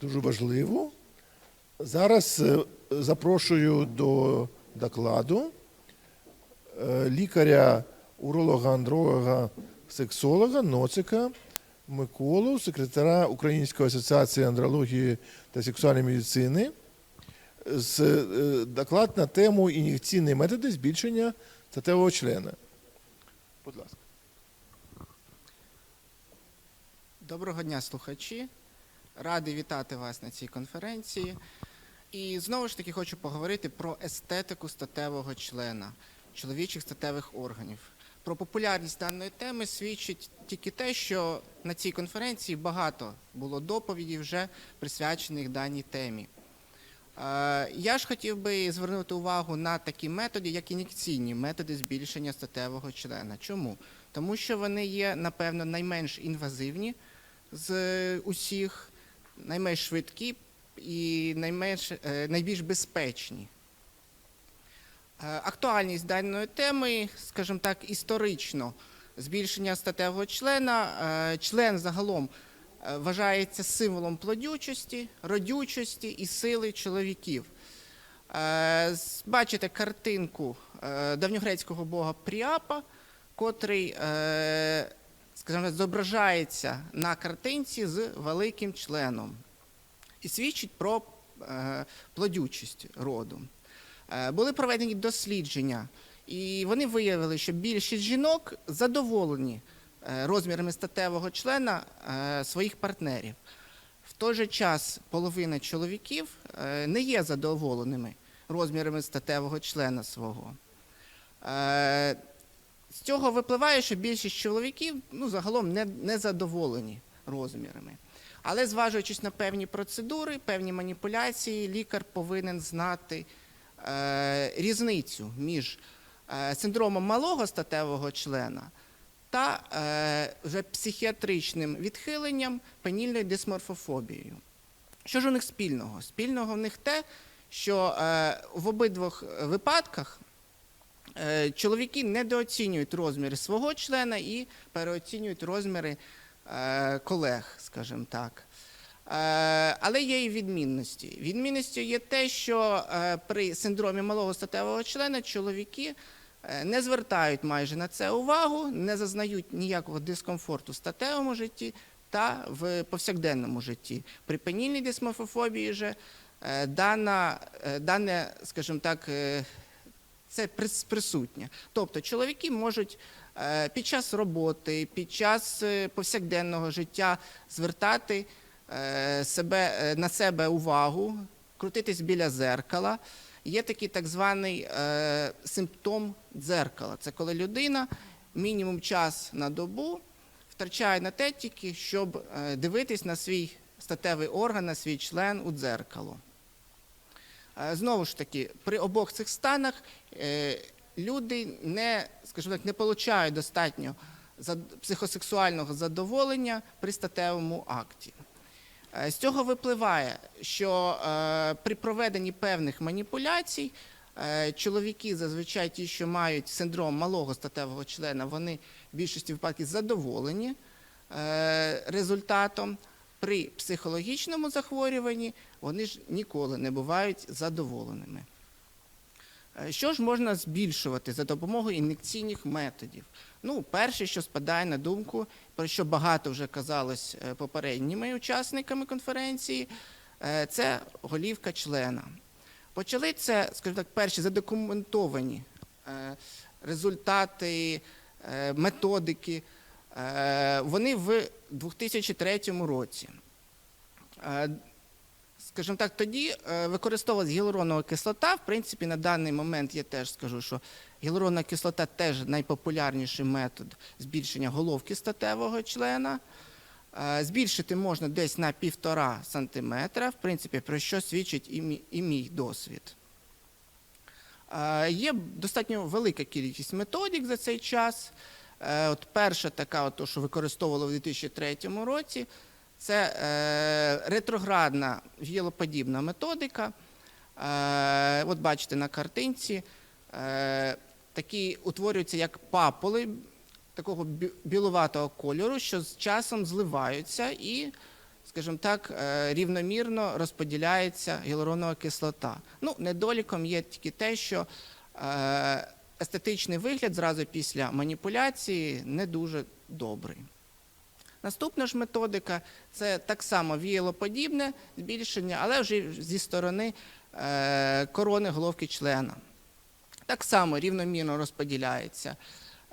дуже важливу. Зараз е, запрошую до докладу е, лікаря, уролога, андролога, сексолога Ноцика Миколу, секретаря Української асоціації андрології та сексуальної медицини, з е, доклад на тему ін'єкційні методи збільшення статевого члена. Будь ласка. Доброго дня, слухачі. Радий вітати вас на цій конференції. І знову ж таки хочу поговорити про естетику статевого члена, чоловічих статевих органів. Про популярність даної теми свідчить тільки те, що на цій конференції багато було доповідей вже присвячених даній темі. Е, Я ж хотів би звернути увагу на такі методи, як ін'єкційні методи збільшення статевого члена. Чому? Тому що вони є, напевно, найменш інвазивні з усіх, найменш швидкі і найменш, е, найбільш безпечні. Е, Актуальність даної теми, скажімо так, історично збільшення статевого члена. Е, Член загалом вважається символом плодючості, родючості і сили чоловіків. Бачите картинку давньогрецького бога Пріапа, котрий, скажімо, зображається на картинці з великим членом і свідчить про е, плодючість роду. Е, Були проведені дослідження, і вони виявили, що більшість жінок задоволені е, розмірами статевого члена своїх партнерів. В той же час половина чоловіків не є задоволеними розмірами статевого члена свого. З цього випливає, що більшість чоловіків ну, загалом не, не задоволені розмірами. Але зважуючись на певні процедури, певні маніпуляції, лікар повинен знати е, різницю між е, синдромом малого статевого члена та е, вже психіатричним відхиленням пенільною дисморфофобією. Що ж у них спільного? Спільного в них те, що е, в обидвох випадках чоловіки недооцінюють розміри свого члена і переоцінюють розміри е, колег, скажімо так. Е, Але є і відмінності. Відмінністю є те, що е, при синдромі малого статевого члена чоловіки е, не звертають майже на це увагу, не зазнають ніякого дискомфорту в статевому житті та в повсякденному житті. При пенільній дисморфофобії же е, дана, е, дане, скажімо так, е, це присутнє. Тобто чоловіки можуть е, під час роботи, під час е, повсякденного життя звертати е, себе, на себе увагу, крутитись біля зеркала. Є такий так званий симптом дзеркала. Це коли людина мінімум час на добу втрачає на те тільки, щоб дивитись на свій статевий орган, на свій член у дзеркало. Е, Знову ж таки, при обох цих станах е, люди не, скажімо так, не получають достатньо психосексуального задоволення при статевому акті. Е, З цього випливає, що при проведенні певних маніпуляцій чоловіки, зазвичай ті, що мають синдром малого статевого члена, вони в більшості випадків задоволені результатом. При психологічному захворюванні вони ж ніколи не бувають задоволеними. Е, Що ж можна збільшувати за допомогою ін'єкційних методів? Ну, перше, що спадає на думку, про що багато вже казалось е, попередніми учасниками конференції, е, це голівка члена. Почали це, скажімо так, перші задокументовані результати, методики. Е, Вони в 2003 році. Е, Скажімо так, тоді е, використовувалась гіалуронова кислота. В принципі, на даний момент я теж скажу, що гіалуронна кислота теж найпопулярніший метод збільшення головки статевого члена. Збільшити можна десь на півтора сантиметра, в принципі, про що свідчить і мій, і мій досвід. Є достатньо велика кількість методик за цей час. Е, От перша така, от, що використовували в 2003 році, це е, ретроградна віялоподібна методика. Е, от бачите на картинці, такі утворюються як папули такого бі- білуватого кольору, що з часом зливаються і, скажімо так, рівномірно розподіляється гіалуронова кислота. Ну, недоліком є тільки те, що естетичний вигляд зразу після маніпуляції не дуже добрий. Наступна ж методика це так само віялоподібне збільшення, але вже зі сторони е, корони головки члена. Так само рівномірно розподіляється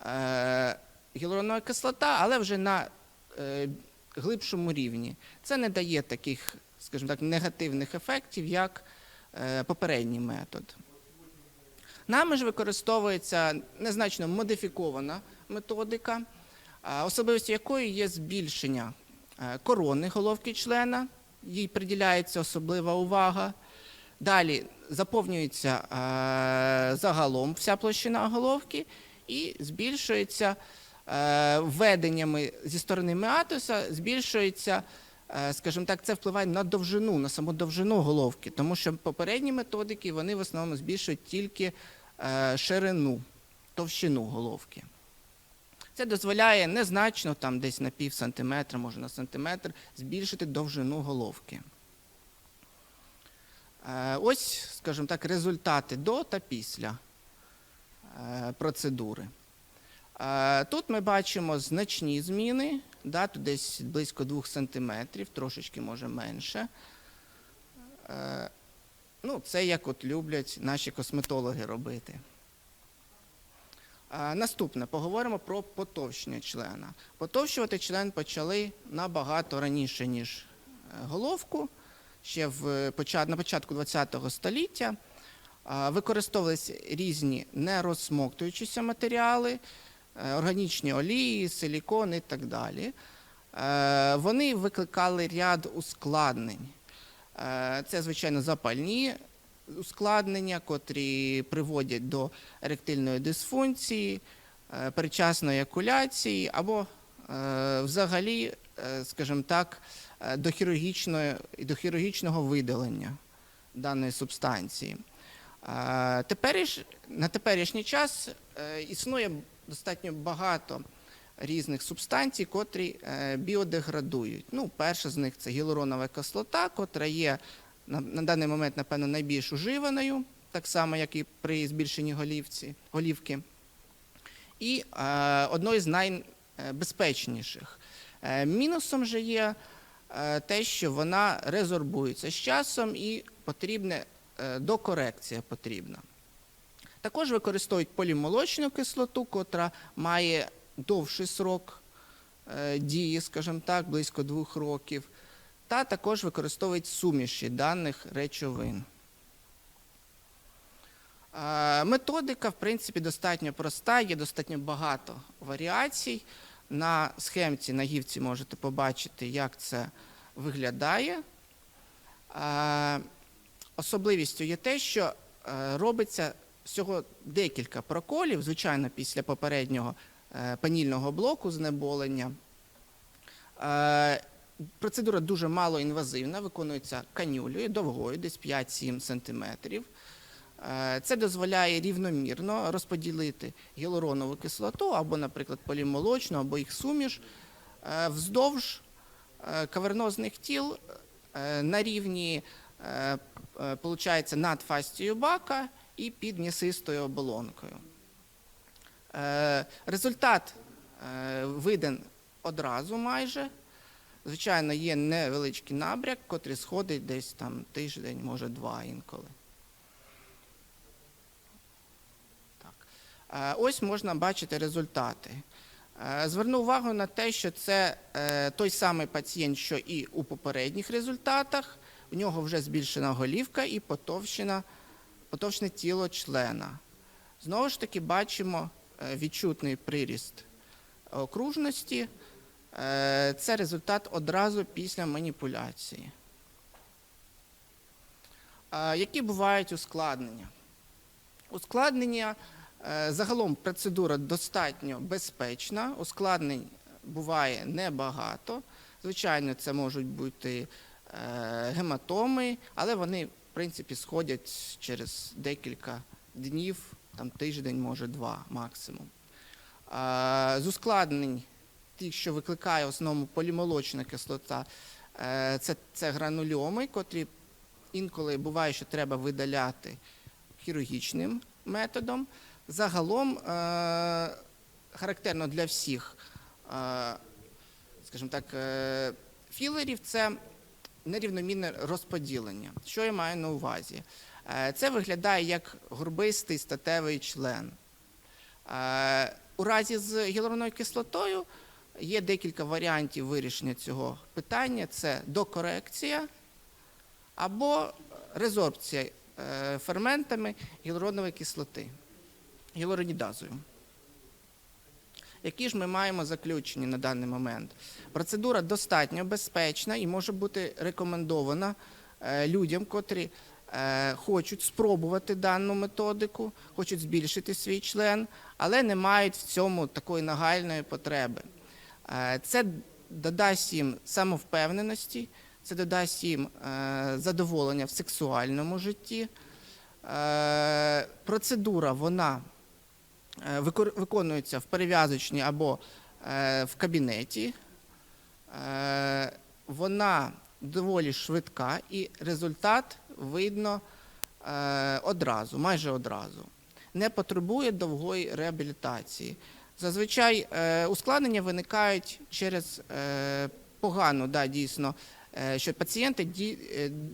е, гіалуронова кислота, але вже на е, глибшому рівні. Це не дає таких, скажімо так, негативних ефектів, як попередній метод. Нами ж використовується незначно модифікована методика, особливістю якої є збільшення е, корони головки члена, їй приділяється особлива увага. Далі заповнюється е, загалом вся площина головки і збільшується е, введеннями зі сторони меатуса, збільшується, скажімо так, це впливає на довжину, на саму довжину головки, тому що попередні методики вони в основному збільшують тільки ширину, товщину головки. Це дозволяє незначно, там десь на пів сантиметра, може на сантиметр, збільшити довжину головки. Е, Ось, скажімо так, результати до та після е, процедури. Е, Тут ми бачимо значні зміни, да, тут десь близько 2 см, трошечки може менше. Ну, це як от люблять наші косметологи робити. Наступне, поговоримо про потовщення члена. Потовщувати член почали набагато раніше, ніж е, головку, ще в на початку ХХ століття. Використовувалися різні нерозсмоктуючіся матеріали, е, органічні олії, силікон і так далі. Е, Вони викликали ряд ускладнень. Е, Це, звичайно, запальні ускладнення, котрі приводять до еректильної дисфункції, е, передчасної екуляції або е, взагалі, скажімо так, до до хірургічного видалення даної субстанції. На теперішній час існує достатньо багато різних субстанцій, котрі е, біодеградують. Ну, перша з них це гіалуронова кислота, котра є на, на даний момент, напевно, найбільш уживаною, так само, як і при збільшенні голівці, голівки. І е, одною з найбезпечніших. Е, мінусом же є е, те, що вона резорбується з часом і потрібне, е, докорекція потрібна. Також використовують полімолочну кислоту, котра має довший срок е, дії, скажімо так, близько двох років, та також використовують суміші даних речовин. Е, Методика, в принципі, достатньо проста, є достатньо багато варіацій. На схемці, на гівці можете побачити, як це виглядає. Е, Особливістю є те, що робиться всього декілька проколів, звичайно, після попереднього панільного блоку знеболення. Е, Процедура дуже малоінвазивна, виконується канюлею довгою, десь 5-7 см. Це дозволяє рівномірно розподілити гіалуронову кислоту або, наприклад, полімолочну, або їх суміш е, вздовж е, кавернозних тіл е, на рівні е, е, над фастією бака і під м'ясистою оболонкою. Е, Результат е, виден одразу майже. Звичайно, є невеличкий набряк, котрий сходить десь там тиждень, може два інколи. Так. Е, Ось можна бачити результати. Зверну увагу на те, що це той самий пацієнт, що і у попередніх результатах. В нього вже збільшена голівка і потовщене тіло члена. Знову ж таки, бачимо відчутний приріст окружності. Е, Це результат одразу після маніпуляції. Е, Які бувають ускладнення? Ускладнення е, загалом процедура достатньо безпечна, ускладнень буває небагато. Звичайно, це можуть бути е, гематоми, але вони, в принципі, сходять через декілька днів, там тиждень, може два максимум. З ускладнень, ті, що викликає в основному полімолочна кислота, Е, Це, це гранульоми, котрі інколи буває, що треба видаляти хірургічним методом. Загалом е, характерно для всіх, е, скажімо так, філерів це нерівномірне розподілення. Що я маю на увазі? Е, Це виглядає як горбистий статевий член. Е, У разі з гіалуроновою кислотою є декілька варіантів вирішення цього питання: це докорекція або резорбція е, ферментами гіалуронової кислоти, гіалуронідазою. Які ж ми маємо заключені на даний момент? Процедура достатньо безпечна і може бути рекомендована людям, котрі хочуть спробувати дану методику, хочуть збільшити свій член, але не мають в цьому такої нагальної потреби. Е, Це додасть їм самовпевненості, це додасть їм е, задоволення в сексуальному житті. Е, Процедура вона е, виконується в перев'язочній або е, в кабінеті. Е, Вона доволі швидка і результат видно е, одразу, майже одразу. Не потребує довгої реабілітації. Зазвичай е, ускладнення виникають через е, погану, да, дійсно, що пацієнти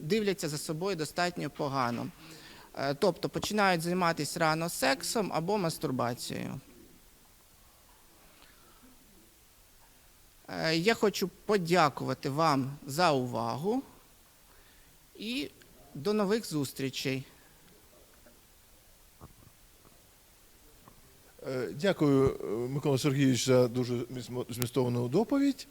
дивляться за собою достатньо погано. Тобто починають займатися рано сексом або мастурбацією. Я хочу подякувати вам за увагу і до нових зустрічей. Е, Дякую, е, Микола Сергійович, за дуже змістовану доповідь.